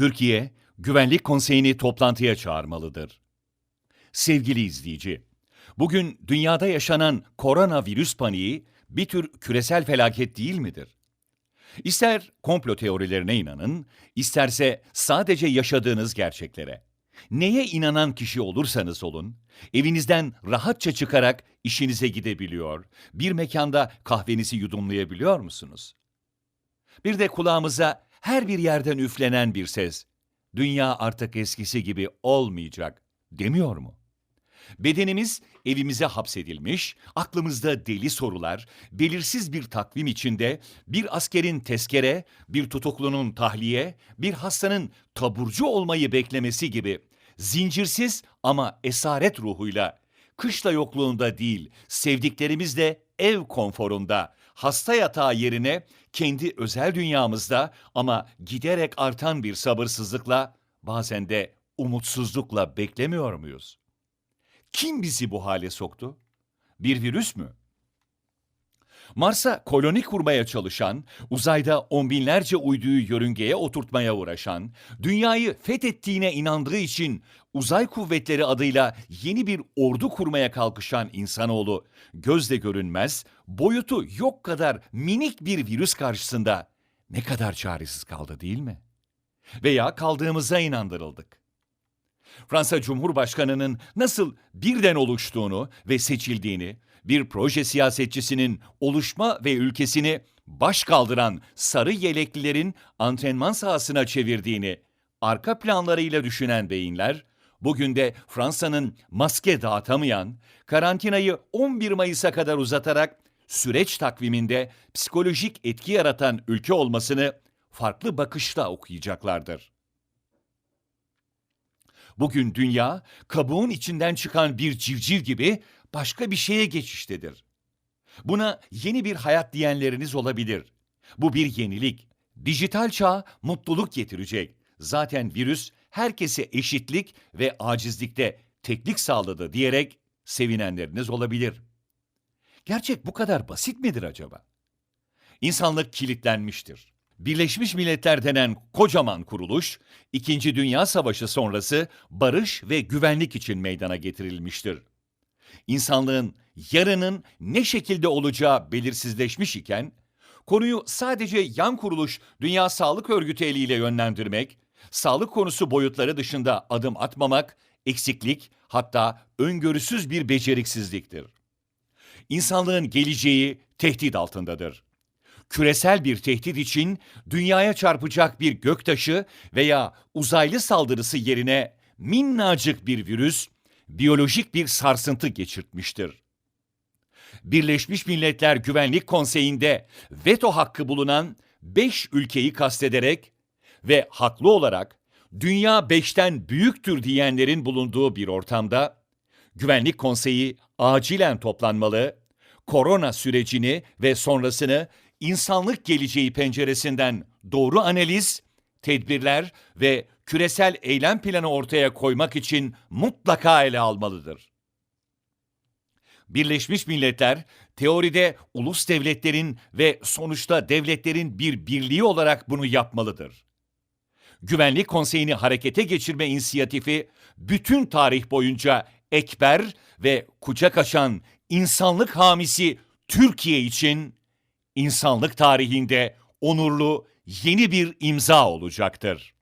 Türkiye, Güvenlik Konseyi'ni toplantıya çağırmalıdır. Sevgili izleyici, bugün dünyada yaşanan koronavirüs paniği bir tür küresel felaket değil midir? İster komplo teorilerine inanın, isterse sadece yaşadığınız gerçeklere. Neye inanan kişi olursanız olun, evinizden rahatça çıkarak işinize gidebiliyor, bir mekanda kahvenizi yudumlayabiliyor musunuz? Bir de kulağımıza her bir yerden üflenen bir ses, dünya artık eskisi gibi olmayacak demiyor mu? Bedenimiz evimize hapsedilmiş, aklımızda deli sorular, belirsiz bir takvim içinde bir askerin tezkere, bir tutuklunun tahliye, bir hastanın taburcu olmayı beklemesi gibi zincirsiz ama esaret ruhuyla kışla yokluğunda değil, sevdiklerimizle ev konforunda, hasta yatağı yerine kendi özel dünyamızda ama giderek artan bir sabırsızlıkla, bazen de umutsuzlukla beklemiyor muyuz? Kim bizi bu hale soktu? Bir virüs mü? Mars'a koloni kurmaya çalışan, uzayda on binlerce uyduyu yörüngeye oturtmaya uğraşan, dünyayı fethettiğine inandığı için uzay kuvvetleri adıyla yeni bir ordu kurmaya kalkışan insanoğlu, gözle görünmez, boyutu yok kadar minik bir virüs karşısında ne kadar çaresiz kaldı değil mi? Veya kaldığımıza inandırıldık. Fransa Cumhurbaşkanı'nın nasıl birden oluştuğunu ve seçildiğini, bir proje siyasetçisinin oluşma ve ülkesini baş kaldıran sarı yeleklilerin antrenman sahasına çevirdiğini arka planlarıyla düşünen beyinler, bugün de Fransa'nın maske dağıtamayan, karantinayı 11 Mayıs'a kadar uzatarak süreç takviminde psikolojik etki yaratan ülke olmasını farklı bakışla okuyacaklardır. Bugün dünya kabuğun içinden çıkan bir civciv gibi başka bir şeye geçiştedir. Buna yeni bir hayat diyenleriniz olabilir. Bu bir yenilik. Dijital çağ mutluluk getirecek. Zaten virüs herkese eşitlik ve acizlikte teklik sağladı diyerek sevinenleriniz olabilir. Gerçek bu kadar basit midir acaba? İnsanlık kilitlenmiştir. Birleşmiş Milletler denen kocaman kuruluş, İkinci Dünya Savaşı sonrası barış ve güvenlik için meydana getirilmiştir. İnsanlığın yarının ne şekilde olacağı belirsizleşmiş iken, konuyu sadece yan kuruluş Dünya Sağlık Örgütü eliyle yönlendirmek, sağlık konusu boyutları dışında adım atmamak, eksiklik hatta öngörüsüz bir beceriksizliktir. İnsanlığın geleceği tehdit altındadır küresel bir tehdit için dünyaya çarpacak bir göktaşı veya uzaylı saldırısı yerine minnacık bir virüs, biyolojik bir sarsıntı geçirtmiştir. Birleşmiş Milletler Güvenlik Konseyi'nde veto hakkı bulunan 5 ülkeyi kastederek ve haklı olarak dünya 5'ten büyüktür diyenlerin bulunduğu bir ortamda Güvenlik Konseyi acilen toplanmalı, korona sürecini ve sonrasını insanlık geleceği penceresinden doğru analiz, tedbirler ve küresel eylem planı ortaya koymak için mutlaka ele almalıdır. Birleşmiş Milletler teoride ulus devletlerin ve sonuçta devletlerin bir birliği olarak bunu yapmalıdır. Güvenlik Konseyi'ni harekete geçirme inisiyatifi bütün tarih boyunca ekber ve kucak açan insanlık hamisi Türkiye için insanlık tarihinde onurlu yeni bir imza olacaktır.